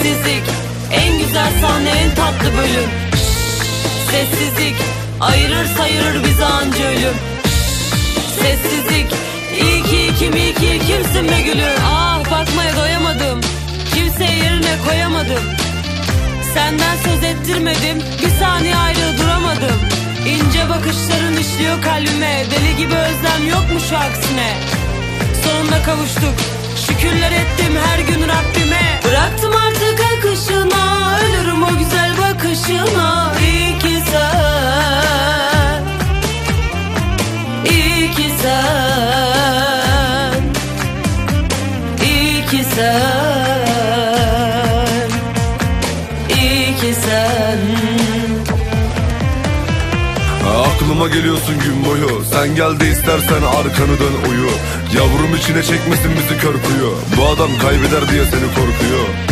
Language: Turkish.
Sessizlik en güzel sahne en tatlı bölüm. Sessizlik ayırır sayırır bizi anca ölüm. Sessizlik iyi ki kim iyi ki kimsin be gülüm. Ah bakmaya doyamadım Kimseyi yerine koyamadım. Senden söz ettirmedim Bir saniye ayrı duramadım. İnce bakışların işliyor kalbime Deli gibi özlem yok mu şu aksine. Sonunda kavuştuk Şükürler ettim her ki sen İyi ki sen İyi ki sen. Aklıma geliyorsun gün boyu. Sen gel de istersen arkanı dön uyu. Yavrum içine çekmesin bizi kör kuyu. Bu adam kaybeder diye seni korkuyor